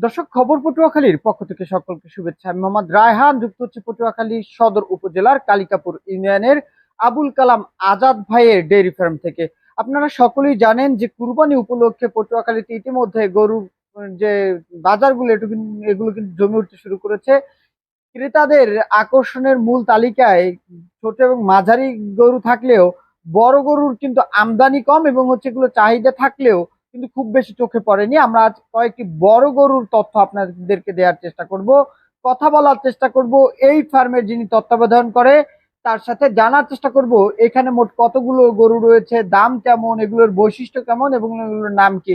দর্শক, খবর পটুয়াখালীর পক্ষ থেকে সকলকে শুভেচ্ছা। আমি মোহাম্মদ রায়হান, যুক্ত হচ্ছে পটুয়াখালী সদর উপজেলার কালিকাপুর ইউনিয়নের আবুল কালাম আজাদ ভাইয়ের ডেয়ারি ফার্ম থেকে। আপনারা সকলেই জানেন যে কুরবানি উপলক্ষে পটুয়াখালীতে ইতিমধ্যে গরুর যে বাজারগুলো এটু কিন্তু- এগুলো কিন্তু জমে উঠতে শুরু করেছে। ক্রেতাদের আকর্ষণের মূল তালিকায় ছোট এবং মাঝারি গরু থাকলেও বড় গরুর কিন্তু আমদানি কম এবং হচ্ছে এগুলো চাহিদা থাকলেও কিন্তু খুব বেশি চোখে পড়েনি। আমরা আজ কয়েকটি বড় গরুর তথ্য আপনাদেরকে দেওয়ার চেষ্টা করব। কথা বলার চেষ্টা করব। এই ফার্মের যিনি তত্ত্বাবধান করে, তার সাথে জানার চেষ্টা করব, এখানে মোট কতগুলো গরু রয়েছে, দাম কেমন, এগুলোর বৈশিষ্ট্য কেমন, এবং এগুলোর নাম কি?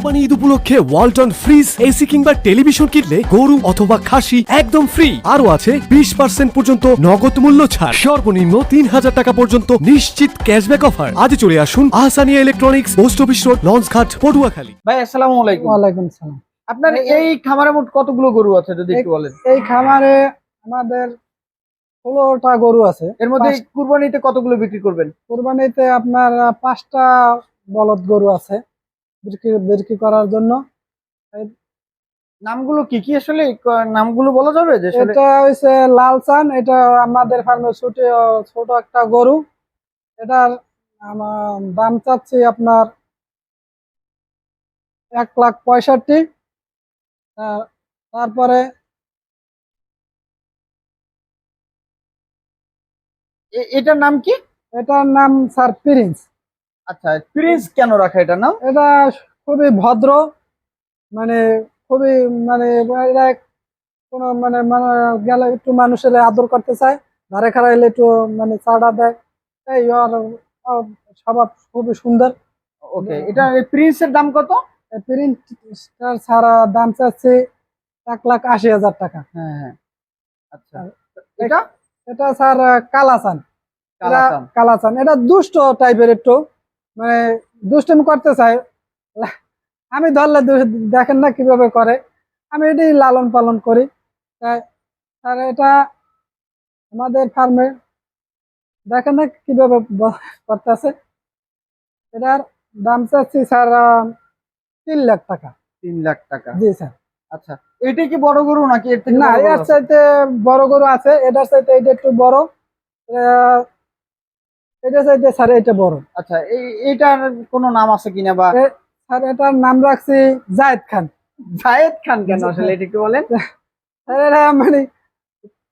কুরবানি ঈদ উপলক্ষে ওয়ালটন ফ্রিজ এসি কিংবা টেলিভিশন কিনলে গরু অথবা খাসি একদম ফ্রি আরও আছে বিশ পার্সেন্ট পর্যন্ত নগদ মূল্য ছাড়। সর্বনিম্ন তিন হাজার টাকা পর্যন্ত নিশ্চিত ক্যাশব্যাক অফার আজ চলে আসুন Ahsania electronics post office road লঞ্চঘাট Patuakhali. ভাই আসসালামু আলাইকুম। ওয়ালাইকুম সালাম আপনার এই খামারে মোট কতগুলো গরু আছে যদি একটু বলেন? এই খামারে আমাদের ষোলোটা গরু আছে। এর মধ্যে কুরবানিতে কতগুলো বিক্রি করবেন? কোরবানিতে আপনার পাঁচটা বলদ গরু আছে। বিক্রি বিক্রি করার জন্য। নামগুলো কি কি আসলে নামগুলো বলা যাবে যে এটা হচ্ছে লাল চান এটা আমাদের ফার্মে ছোট ছোট একটা গরু। এটার দাম চাচ্ছি আপনার এক লাখ পঁয়ষট্টি। তারপরে এটার নাম কি? এটার নাম স্যার প্রিন্স। আচ্ছা প্রিন্স কেন রাখা এটার নাম? এটা খুবই ভদ্র মানে খুবই মানে কোনো মানে মানে গেলে একটু মানুষের আদর করতে চায় ধারে খারা এলে একটু মানে চাড়া দেয়। এই ওর স্বভাব খুবই সুন্দর। ওকে এটা প্রিন্সের দাম কত? প্রিন্টটার ছাড়া দাম চাচ্ছে এক লাখ আশি হাজার টাকা। হ্যাঁ হ্যাঁ। আচ্ছা এটা? এটা স্যার এটা কালাচান। কালাচান। এটা দুষ্ট টাইপের একটু। মানে দুষ্টমি করতে চায়। আমি ধরলে দেখেন না কীভাবে করে। আমি এটি লালন পালন করি। তাই আর এটা আমাদের ফার্মে দেখেন না কীভাবে করতেছে। এটার দাম চাচ্ছি স্যার তিন লাখ টাকা। তিন লাখ টাকা। জি স্যার। আচ্ছা এটা কি বড় গরু নাকি না এর চাইতে বড় গরু আছে এটার চাইতে এটা একটু বড়। এটার চাইতে স্যার এটা বড়। আচ্ছা এই এটার কোনো নাম আছে কিনা বা? স্যার এটার নাম রাখছি জায়েদ খান। জায়েদ খান কেন আসলে এটা একটু বলেন। স্যার এটা মানে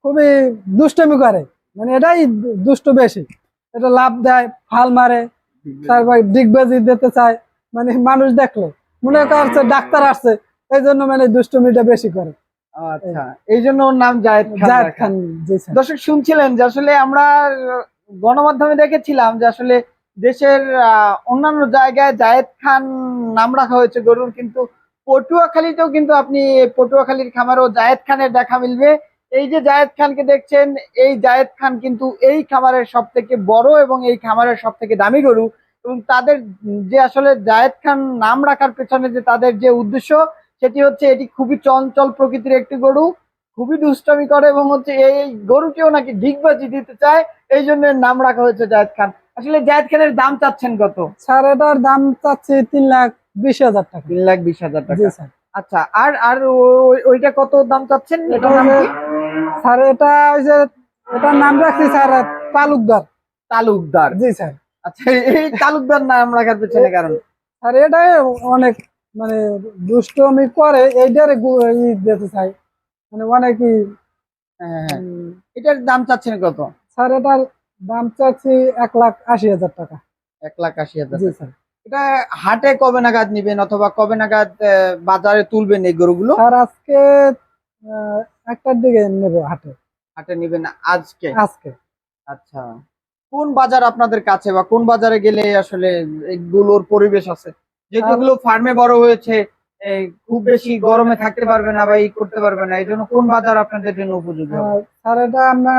খুবই দুষ্টমি করে। মানে এটাই দুষ্ট বেশি। এটা লাভ দেয় ফাল মারে তারপর ডিগবাজি দিতে চায়। মানে মানুষ দেখল মনে করছে ডাক্তার আসছে এই জন্য মানে দুষ্টমিটা বেশি করে। আচ্ছা এই জন্য ওর নাম জায়েদ খান জায়েদ খান দর্শক শুনছিলেন যে আসলে আমরা গণমাধ্যমে দেখেছিলাম যে আসলে দেশের অন্যান্য জায়গায় জায়েদ খান নাম রাখা হয়েছে গরুর, কিন্তু পটুয়াখালীতেও কিন্তু আপনি পটুয়াখালীর খামারও জায়েদ খানের দেখা মিলবে। এই যে জায়েদ খানকে দেখছেন, এই জায়েদ খান কিন্তু এই খামারের সব থেকে বড় এবং এই খামারের সব থেকে দামি গরু এবং তাদের যে আসলে জায়েদ খান নাম রাখার পেছনে যে তাদের যে উদ্দেশ্য, সেটি হচ্ছে এটি খুবই চঞ্চল প্রকৃতির একটি গরু। খুবই দুষ্টামি করে এবং হচ্ছে এই গরুকেও নাকি ডিগবাজি দিতে চায় এই জন্য নাম রাখা হয়েছে জায়েদ খান। আসলে জায়েদ খানের দাম চাচ্ছেন কত? স্যার এটার দাম চাচ্ছে তিন লাখ বিশ হাজার টাকা। তিন লাখ বিশ হাজার টাকা। আচ্ছা আর আর ওইটা কত দাম চাচ্ছেন? এটা? স্যার এটা ওই যে এটার নাম রাখছি স্যার তালুকদার। তালুকদার। জি স্যার। আচ্ছা এই তালুকদার নাম রাখার পেছনে কারণ? স্যার এটাই অনেক মানে দুষ্টমি করে এইটারে দিতে চাই। মানে অনেকই হ্যাঁ, হ্যাঁ। এটার দাম চাচ্ছেন কত? স্যার এটার দাম চাচ্ছি এক লাখ আশি হাজার টাকা। এক লাখ আশি হাজার স্যার। এটা হাটে কবে নাগাদ নিবেন অথবা কবে নাগাদ বাজারে তুলবেন এই গরুগুলো? স্যার আজকে একটার দিকে নেব হাটে। হাটে নিবেন আজকে? আজকে। আচ্ছা। কোন বাজার আপনাদের কাছে বা কোন বাজারে গেলে আসলে এগুলোর পরিবেশ আছে? যেগুলো ফার্মে বড় হয়েছে খুব বেশি গরমে থাকতে পারবে না বা ই করতে পারবে না এই জন্য কোন বাজার আপনাদের জন্য উপযোগী স্যার এটা আমরা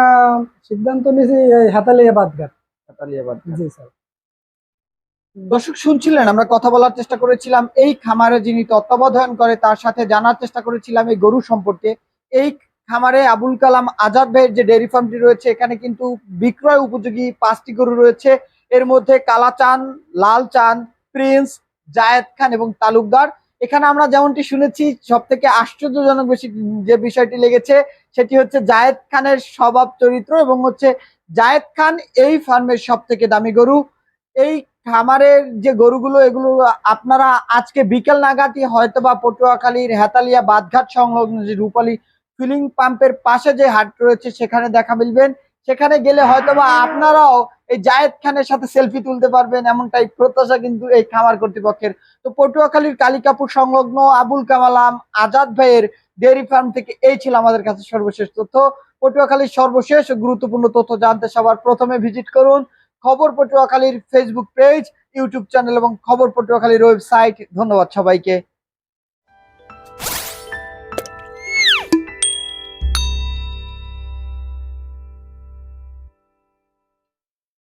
সিদ্ধান্ত নিয়েছি হাতালিয়া বাদঘাট কাতারিয়া বাজার। জি স্যার। দর্শক শুনছিলেন আমরা কথা বলার চেষ্টা করেছিলাম এই খামারে যিনি তত্ত্বাবধান করে তার সাথে জানার চেষ্টা করেছিলাম এই গরু সম্পর্কে। এই খামারে আবুল কালাম আজাদ ভাইয়ের যে ডেয়ারি ফার্মটি রয়েছে এখানে কিন্তু বিক্রয় উপযোগী পাঁচটি গরু রয়েছে। এর মধ্যে কালাচান লাল চাঁদ প্রিন্স জায়েদ খান এবং তালুকদার। এখানে আমরা যেমনটি শুনেছি সব থেকে আশ্চর্যজনক বেশি যে বিষয়টি লেগেছে, সেটি হচ্ছে জায়েদ খানের স্বভাব চরিত্র এবং হচ্ছে জায়েদ খান এই ফার্মের সব থেকে দামি গরু। এই খামারের যে গরুগুলো, এগুলো আপনারা আজকে বিকেল নাগাদই হয়তো বা পটুয়াখালীর হেতালিয়া বাদঘাট সংলগ্ন যে রূপালী ফিলিং পাম্পের পাশে যে হাট রয়েছে, সেখানে দেখা মিলবেন। সেখানে গেলে হয়তো বা আপনারাও এই জায়েদ খানের সাথে সেলফি তুলতে পারবেন, এমনটাই প্রত্যাশা কিন্তু এই খামার কর্তৃপক্ষের। তো পটুয়াখালীর কালিকাপুর সংলগ্ন আবুল কামালাম আজাদ ভাইয়ের ডেয়ারি ফার্ম থেকে এই ছিল আমাদের কাছে সর্বশেষ তথ্য। পটুয়াখালীর সর্বশেষ গুরুত্বপূর্ণ তথ্য জানতে সবার প্রথমে ভিজিট করুন। খবর পটুয়াখালীর ফেসবুক পেজ ইউটিউব চ্যানেল এবং খবর পটুয়াখালীর ওয়েবসাইট ধন্যবাদ সবাইকে।